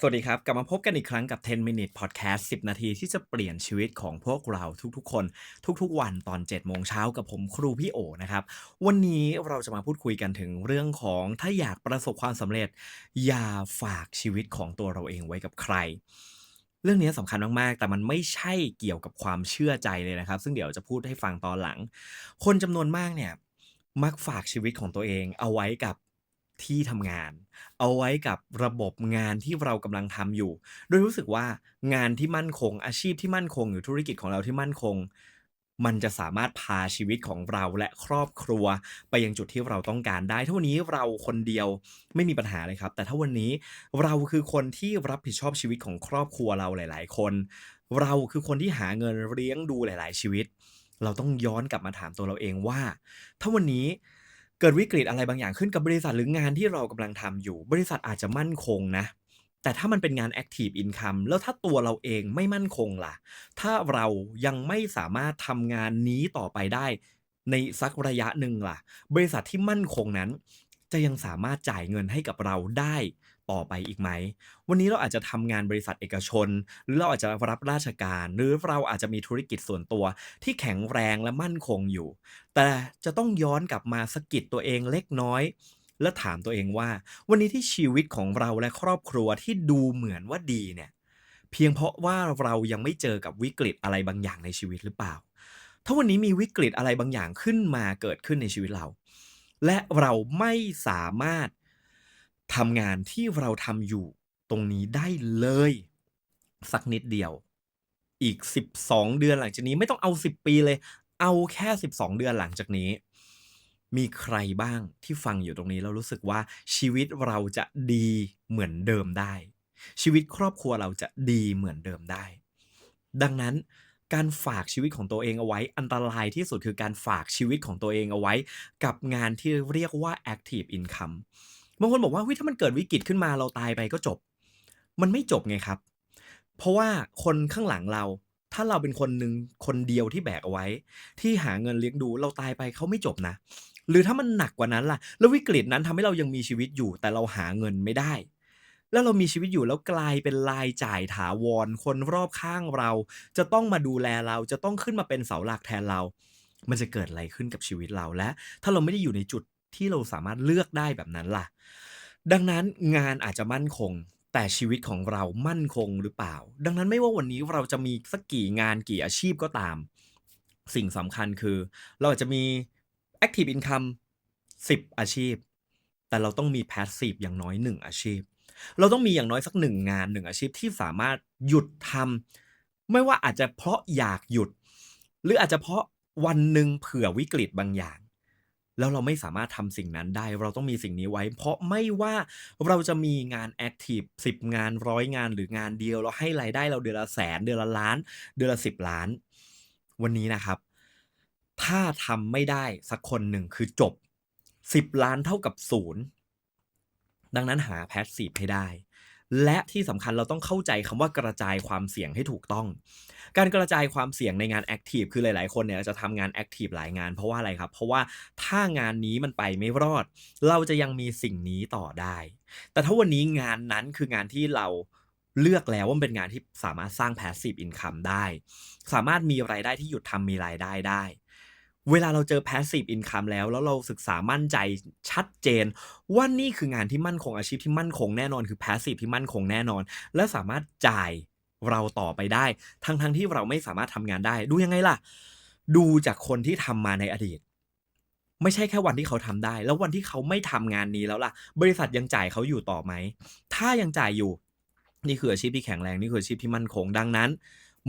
สวัสดีครับ กลับมาพบกันอีกครั้งกับ 10 Minute Podcast 10 นาทีที่จะเปลี่ยนชีวิตของพวกเราทุกๆ คน ทุกๆ วันตอน 7 โมงเช้ากับผมครูพี่โอนะครับ วันนี้เราจะมาพูดคุยกันถึงเรื่องของถ้าอยากประสบความสำเร็จ อย่าฝากชีวิตของตัวเราเองไว้กับใคร เรื่องนี้สำคัญมากๆ แต่มันไม่ใช่เกี่ยวกับความเชื่อใจเลยนะครับ ซึ่งเดี๋ยวจะพูดให้ฟังตอนหลัง คนจำนวนมากเนี่ยมักฝากชีวิตของตัวเองเอาไว้กับ ที่ทำงาน เอาไว้กับระบบงานที่เรากำลังทำอยู่ โดยรู้สึกว่างานที่มั่นคง อาชีพที่มั่นคงหรือธุรกิจของเราที่มั่นคง มันจะสามารถพาชีวิตของเราและครอบครัว ไปยังจุดที่เราต้องการได้ถ้าวันนี้เราคนเดียวไม่มีปัญหาเลยครับ แต่ถ้าวันนี้เราคือคนที่รับผิดชอบชีวิตของครอบครัวเราหลาย ๆ คน เราคือคนที่หาเงินเลี้ยงดูหลาย ๆ ชีวิต เราต้องย้อนกลับมาถามตัวเราเองว่า ถ้าวันนี้ เกิดวิกฤตอะไรบางอย่างขึ้นกับบริษัทหรืองานที่เรากำลังทำอยู่ บริษัทอาจจะมั่นคงนะ แต่ถ้ามันเป็นงาน Active Income แล้วถ้าตัวเราเองไม่มั่นคงล่ะ ถ้าเรายังไม่สามารถทำงานนี้ต่อไปได้ในสักระยะหนึ่งล่ะ บริษัทที่มั่นคงนั้น จะยังสามารถจ่ายเงินให้กับเราได้ ต่อไปอีกไหม วันนี้เราอาจจะทำงานบริษัทเอกชน หรือเราอาจจะรับราชการ หรือเราอาจจะมีธุรกิจส่วนตัว ที่แข็งแรงและมั่นคงอยู่ แต่จะต้องย้อนกลับมาสกิดตัวเองเล็กน้อย และถามตัวเองว่า วันนี้ที่ชีวิตของเราและครอบครัวที่ดูเหมือนว่าดีเนี่ยเพียงเพราะว่าเรายังไม่เจอกับวิกฤตอะไรบางอย่างในชีวิตหรือเปล่า ถ้าวันนี้มีวิกฤตอะไรบางอย่างขึ้นมาเกิดขึ้นในชีวิตเรา และเราไม่สามารถ ทำงานที่เราทำอยู่ตรงนี้ได้เลย สักนิดเดียว อีก 12 เดือนหลังจากนี้ไม่ต้องเอา 10 ปีเลย เอาแค่ 12 เดือนหลังจากนี้ มีใครบ้างที่ฟังอยู่ตรงนี้ แล้วรู้สึกว่าชีวิตเราจะดีเหมือนเดิมได้ ชีวิตครอบครัวเราจะดีเหมือนเดิมได้ ดังนั้นการฝากชีวิตของตัวเองเอาไว้ อันตรายที่สุดคือการฝากชีวิตของตัวเองเอาไว้ กับงานที่เรียกว่า Active Income บางคนบอกว่าถ้ามันเกิดวิกฤตขึ้นมาเราตายไปก็จบ มันไม่จบไงครับ เพราะว่าคนข้างหลังเรา ถ้าเราเป็นคนหนึ่งคนเดียวที่แบกเอาไว้ ที่หาเงินเลี้ยงดูเราตายไปเขาไม่จบนะ หรือถ้ามันหนักกว่านั้นล่ะ แล้ววิกฤตนั้นทำให้เรายังมีชีวิตอยู่ แต่เราหาเงินไม่ได้ แล้วเรามีชีวิตอยู่แล้วกลายเป็นรายจ่ายถาวรคนรอบข้างเรา จะต้องมาดูแลเราจะต้องขึ้นมาเป็นเสาหลักแทนเรา มันจะเกิดอะไรขึ้นกับชีวิตเราและ ถ้าเราไม่ได้อยู่ในจุด ที่เราสามารถเลือกได้แบบนั้นล่ะ ดังนั้นงานอาจจะมั่นคง แต่ชีวิตของเรามั่นคงหรือเปล่า ดังนั้นไม่ว่าวันนี้เราจะมีสักกี่งานกี่อาชีพก็ตาม สิ่งสำคัญคือ เราอาจจะมี Active Income 10 อาชีพ แต่เราต้องมี Passive อย่างน้อย 1 อาชีพ เราต้องมีอย่างน้อยสัก1งงาน1อาชีพที่สามารถหยุดทำไม่ว่าอาจจะเพราะอยากหยุด หรืออาจจะเพราะวันหนึ่งเผื่อวิกฤตบางอย่าง แล้วเราไม่สามารถทำสิ่งนั้นได้ เราต้องมีสิ่งนี้ไว้ เพราะไม่ว่าเราจะมีงานแอคทีฟ10งาน100งานหรืองานเดียว เราให้รายได้เราเดือนละแสนเดือนละล้าน เดือนละ10ล้าน วันนี้นะครับ ถ้าทำไม่ได้สักคนหนึ่งคือจบ10ล้านเท่ากับ0ดังนั้นหา Passive ให้ได้ และที่สำคัญเราต้องเข้าใจคำว่ากระจายความเสี่ยงให้ถูกต้อง การกระจายความเสี่ยงในงานแอคทีฟคือหลาย ๆ คนเนี่ยจะทำงานแอคทีฟหลายงานเพราะว่าอะไรครับ เพราะว่าถ้างานนี้มันไปไม่รอด เราจะยังมีสิ่งนี้ต่อได้ แต่ถ้าวันนี้งานนั้นคืองานที่เราเลือกแล้วว่าเป็นงานที่สามารถสร้าง Passive Income ได้ สามารถมีรายได้ที่หยุดทำมีรายได้ได้ เวลาเราเจอ Passive Income แล้ว แล้วเราศึกษามั่นใจชัดเจน ว่านี่คืองานที่มั่นคงอาชีพที่มั่นคงแน่นอนคือ Passive ที่มั่นคงแน่นอน และสามารถจ่ายเราต่อไปได้ ทั้งๆที่เราไม่สามารถทำงานได้ ดูยังไงล่ะ ดูจากคนที่ทำมาในอดีต ไม่ใช่แค่วันที่เขาทำได้ แล้ววันที่เขาไม่ทำงานนี้แล้วล่ะ บริษัทยังจ่ายเขาอยู่ต่อไหม ถ้ายังจ่ายอยู่ นี่คืออาชีพที่แข็งแรง นี่คืออาชีพที่มั่นคง ดังนั้น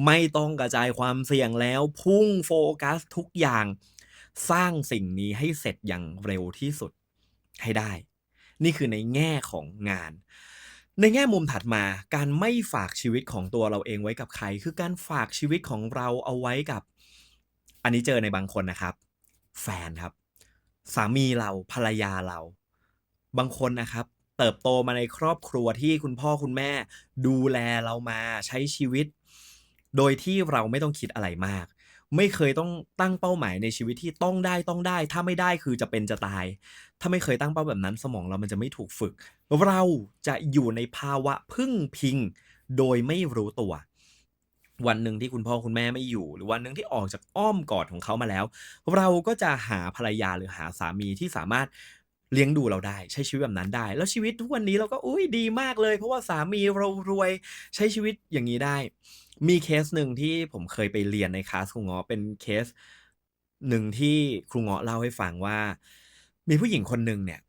ไม่ต้องกระจายความเสี่ยงแล้วพุ่งโฟกัสทุกอย่าง สร้างสิ่งนี้ให้เสร็จอย่างเร็วที่สุดให้ได้ นี่คือในแง่ของงาน ในแง่มุมถัดมา การไม่ฝากชีวิตของตัวเราเองไว้กับใคร คือการฝากชีวิตของเราเอาไว้กับ อันนี้เจอในบางคนนะครับ แฟนครับ สามีเราภรรยาเรา บางคนนะครับเติบโตมาในครอบครัวที่คุณพ่อคุณแม่ ดูแลเรามาใช้ชีวิต โดยที่เราไม่ต้องคิดอะไรมาก ไม่เคยต้องตั้งเป้าหมายในชีวิตที่ต้องได้ต้องได้ ถ้าไม่ได้คือจะเป็นจะตาย ถ้าไม่เคยตั้งเป้าแบบนั้นสมองเรามันจะไม่ถูกฝึก เราจะอยู่ในภาวะพึ่งพิง โดยไม่รู้ตัว วันหนึ่งที่คุณพ่อคุณแม่ไม่อยู่ หรือวันหนึ่งที่ออกจากอ้อมกอดของเขามาแล้ว เราก็จะหาภรรยาหรือหาสามีที่สามารถ เลี้ยงดูเราได้ใช้ชีวิตแบบนั้นได้ แล้วชีวิตทุกวันนี้เราก็อุ้ยดีมากเลย เพราะว่าสามีเรารวยใช้ชีวิตอย่างนี้ได้ มีเคสหนึ่งที่ผมเคยไปเรียนในคลาสครูเงาะเป็นเคสหนึ่งที่ครูเงาะเล่าให้ฟังว่า มีผู้หญิงคนหนึ่งเนี่ย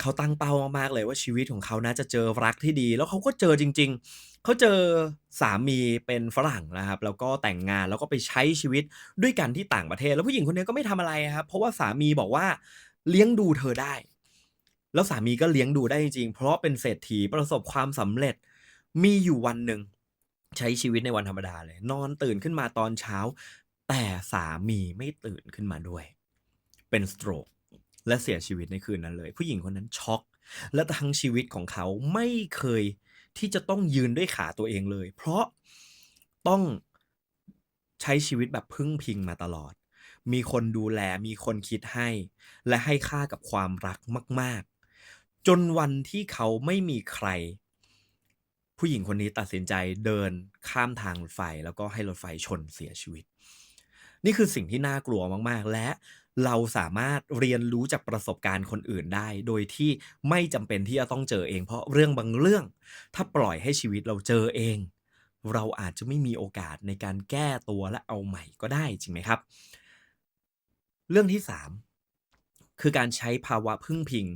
เขาตั้งเป้ามากๆเลยว่าชีวิตของเขานะจะเจอรักที่ดี แล้วเขาก็เจอจริง ๆ เขาเจอสามีเป็นฝรั่งนะครับ แล้วก็แต่งงานแล้วก็ไปใช้ชีวิตด้วยกันที่ต่างประเทศ แล้วผู้หญิงคนนี้ก็ไม่ทำอะไรครับ เพราะว่าสามีบอกว่าเลี้ยงดูเธอได้ แล้วสามีก็เลี้ยงดูได้จริงๆเพราะเป็นเศรษฐีประสบความสำเร็จ มีอยู่วันหนึ่งใช้ชีวิตในวันธรรมดาเลย นอนตื่นขึ้นมาตอนเช้า แต่สามีไม่ตื่นขึ้นมาด้วย เป็นสโตรกและเสียชีวิตในคืนนั้นเลย ผู้หญิงคนนั้นช็อก และทั้งชีวิตของเขาไม่เคยที่จะต้องยืนด้วยขาตัวเองเลย เพราะต้องใช้ชีวิตแบบพึ่งพิงมาตลอด มีคนดูแลมีคนคิดให้ และให้ค่ากับความรักมาก จนวันที่เขาไม่มีใคร ผู้หญิงคนนี้ตัดสินใจเดินข้ามทางรถไฟแล้วก็ให้รถไฟชนเสียชีวิต นี่คือสิ่งที่น่ากลัวมาก ๆ และเราสามารถเรียนรู้จากประสบการณ์คนอื่นได้ โดยที่ไม่จำเป็นที่จะต้องเจอเอง เพราะเรื่องบางเรื่อง ถ้าปล่อยให้ชีวิตเราเจอเอง เราอาจจะไม่มีโอกาสในการแก้ตัวและเอาใหม่ก็ได้จริงไหมครับ เรื่องที่ 3 คือการใช้ภาวะพึ่งพิง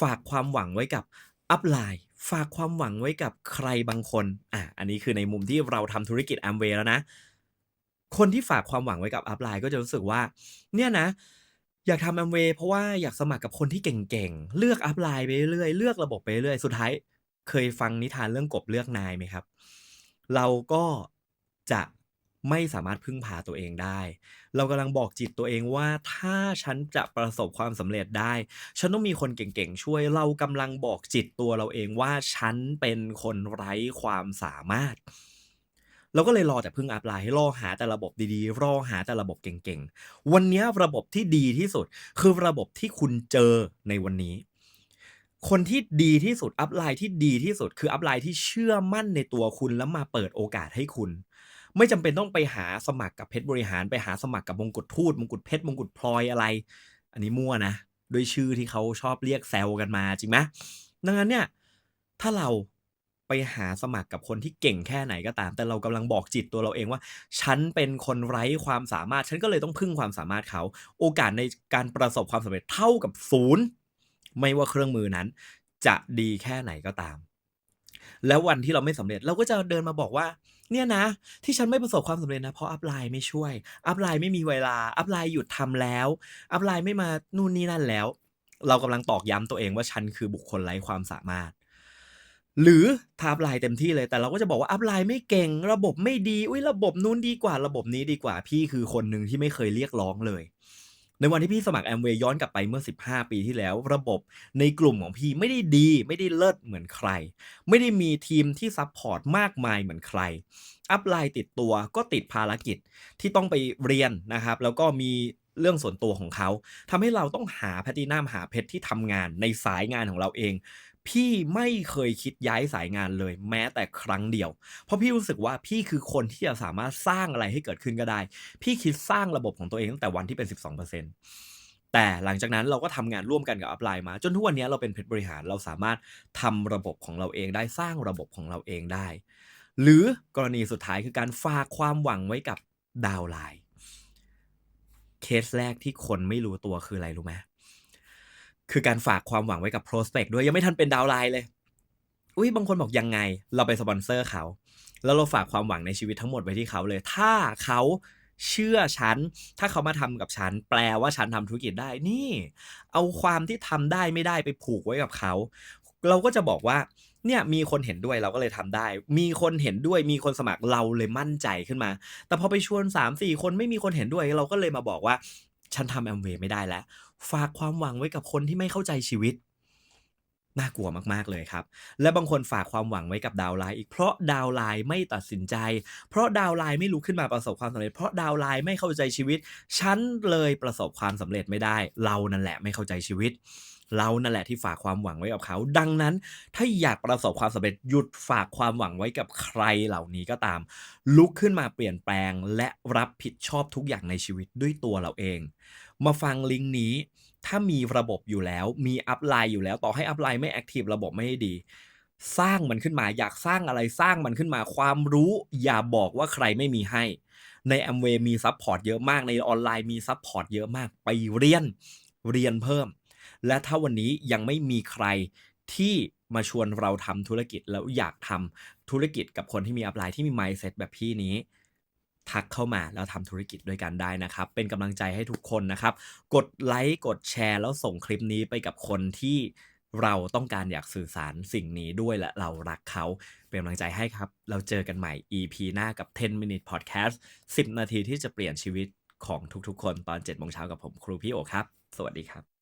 ฝากความหวังไว้กับอัพไลน์ฝากความหวังไว้กับใครบางคนอะอันนี้คือในมุมที่เราทำธุรกิจ Amway แล้วนะ คนที่ฝากความหวังไว้กับอัพไลน์ก็จะรู้สึกว่า เนี่ยนะ อยากทำ Amway เพราะว่าอยากสมัครกับคนที่เก่งๆ เลือกอัพไลน์ไปเรื่อยเลือกระบบไปเรื่อยสุดท้าย เคยฟังนิทานเรื่องกบเลือกนายไหมครับ เราก็จะ ไม่สามารถพึ่งพาตัวเองได้ เรากำลังบอกจิตตัวเองว่าถ้าฉันจะประสบความสำเร็จได้ ฉันต้องมีคนเก่งๆช่วย เรากำลังบอกจิตตัวเราเองว่าฉันเป็นคนไร้ความสามารถ เราก็เลยรอแต่พึ่งอัพไลน์รอหาแต่ระบบดีๆ รอหาแต่ระบบเก่งๆ วันนี้ระบบที่ดีที่สุด คือระบบที่คุณเจอในวันนี้คนที่ดีที่สุดอัพไลน์ที่ดีที่สุดคืออัพไลน์ที่เชื่อมั่นในตัวคุณแล้วมาเปิดโอกาสให้คุณ ไม่จำเป็นต้องไปหาสมัครกับเพชรบริหารไปหาสมัครกับมงกุฎทูตมงกุฎเพชรมงกุฎพลอยอะไร อันนี้มั่วนะด้วยชื่อที่เขาชอบเรียกแซวกันมาจริงไหมดังนั้นเนี่ยถ้าเราไปหาสมัครกับคนที่เก่งแค่ไหนก็ตาม แต่เรากำลังบอกจิตตัวเราเองว่า ฉันเป็นคนไร้ความสามารถ ฉันก็เลยต้องพึ่งความสามารถเขา โอกาสในการประสบความสำเร็จเท่ากับศูนย์ไม่ว่าเครื่องมือนั้น จะดีแค่ไหนก็ตาม แล้ววันที่เราไม่สำเร็จเราก็จะเดินมาบอกว่า เนี่ยนะ ที่ฉันไม่ประสบความสำเร็จนะ เพราะอัพไลน์ไม่ช่วย อัพไลน์ไม่มีเวลา อัพไลน์หยุดทำแล้ว อัพไลน์ไม่มานู่นนี่นั่นแล้ว เรากำลังตอกย้ำตัวเองว่าฉันคือบุคคลไร้ความสามารถ หรือถ้าอัพไลน์เต็มที่เลยแต่เราก็จะบอกว่าอัพไลน์ไม่เก่ง ระบบไม่ดี อุ้ยระบบนู้นดีกว่าระบบนี้ดีกว่าพี่คือคนหนึ่งที่ไม่เคยเรียกร้องเลย ในวันที่พี่สมัครแอมเวย้อนกลับไปเมื่อ 15 ปีที่แล้ว ระบบในกลุ่มของพี่ไม่ได้ดี ไม่ได้เลิศเหมือนใคร ไม่ได้มีทีมที่ซัพพอร์ตมากมายเหมือนใคร อัพไลน์ติดตัวก็ติดภารกิจที่ต้องไปเรียนนะครับ แล้วก็มีเรื่องส่วนตัวของเขาทำให้เราต้องหาแพลตินัมหาเพชรที่ทำงานในสายงานของเราเอง พี่ไม่เคยคิดย้ายสายงานเลย แม้แต่ครั้งเดียว เพราะพี่รู้สึกว่าพี่คือคนที่จะสามารถสร้างอะไรให้เกิดขึ้นก็ได้ พี่คิดสร้างระบบของตัวเองตั้งแต่วันที่เป็น 12%แต่หลังจากนั้นเราก็ทำงานร่วมกันกับอัพไลน์มา จนทุกวันนี้เราเป็นเพชรบริหารเราสามารถทำระบบของเราเองได้สร้างระบบของเราเองได้ หรือกรณีสุดท้ายคือการฝากความหวังไว้กับดาวไลน์เคสแรกที่คนไม่รู้ตัวคืออะไรรู้ไหม คือการฝากความหวังไว้กับ prospect ด้วยยังไม่ทันเป็นดาวไลน์เลย อุ้ยบางคนบอกยังไง เราไปสปอนเซอร์เขา แล้วเราฝากความหวังในชีวิตทั้งหมดไว้ที่เขาเลย ถ้าเขาเชื่อฉัน ถ้าเขามาทำกับฉัน แปลว่าฉันทำธุรกิจได้ นี่ เอาความที่ทำได้ไม่ได้ไปผูกไว้กับเขา เราก็จะบอกว่า เนี่ยมีคนเห็นด้วยเราก็เลยทำได้ มีคนเห็นด้วย มีคนสมัครเราเลยมั่นใจขึ้นมา แต่พอไปชวน3-4คนไม่มีคนเห็นด้วย เราก็เลยมาบอกว่า ฉันทำแอมเวย์ไม่ได้แล้ว ฝากความหวังไว้กับคนที่ไม่เข้าใจชีวิตน่ากลัวมากๆเลยครับ และบางคนฝากความหวังไว้กับดาวไลน์อีก เพราะดาวไลน์ไม่ตัดสินใจ เพราะดาวไลน์ไม่ลุกขึ้นมาประสบความสำเร็จ เพราะดาวไลน์ไม่เข้าใจชีวิต ฉันเลยประสบความสำเร็จไม่ได้ เรานั่นแหละไม่เข้าใจชีวิต เรานั่นแหละที่ฝากความหวังไว้กับเขา ดังนั้น ถ้าอยากประสบความสำเร็จหยุดฝากความหวังไว้กับใครเหล่านี้ก็ตาม ลุกขึ้นมาเปลี่ยนแปลงและรับผิดชอบทุกอย่างในชีวิตด้วยตัวเราเอง มาฟังลิงก์นี้ ถ้ามีระบบอยู่แล้ว มีอัปไลน์อยู่แล้ว ต่อให้อัปไลน์ไม่แอ็กทิฟระบบไม่ดี สร้างมันขึ้นมาอยากสร้างอะไรสร้างมันขึ้นมาความรู้ อย่าบอกว่าใครไม่มีให้ ใน Amway มีซัปพอร์ตเยอะมากในออนไลน์มีซัปพอร์ตเยอะมากไปเรียนเรียนเพิ่ม และถ้าวันนี้ยังไม่มีใครที่มาชวนเราทำธุรกิจแล้วอยากทำธุรกิจกับคนที่มีอัปไลน์ที่มี mindset แบบพี่นี้ ทักเข้ามาแล้วทำธุรกิจด้วยกันได้นะครับ เป็นกำลังใจให้ทุกคนนะครับ กดไลค์กดแชร์ แล้วส่งคลิปนี้ไปกับคนที่เราต้องการอยากสื่อสารสิ่งนี้ด้วยและเรารักเขา เป็นกำลังใจให้ครับ เราเจอกันใหม่ EP หน้ากับ 10 Minute Podcast 10 นาทีที่จะเปลี่ยนชีวิตของทุกๆ คนตอน7โมงเช้ากับผมครูพี่โอครับ สวัสดีครับ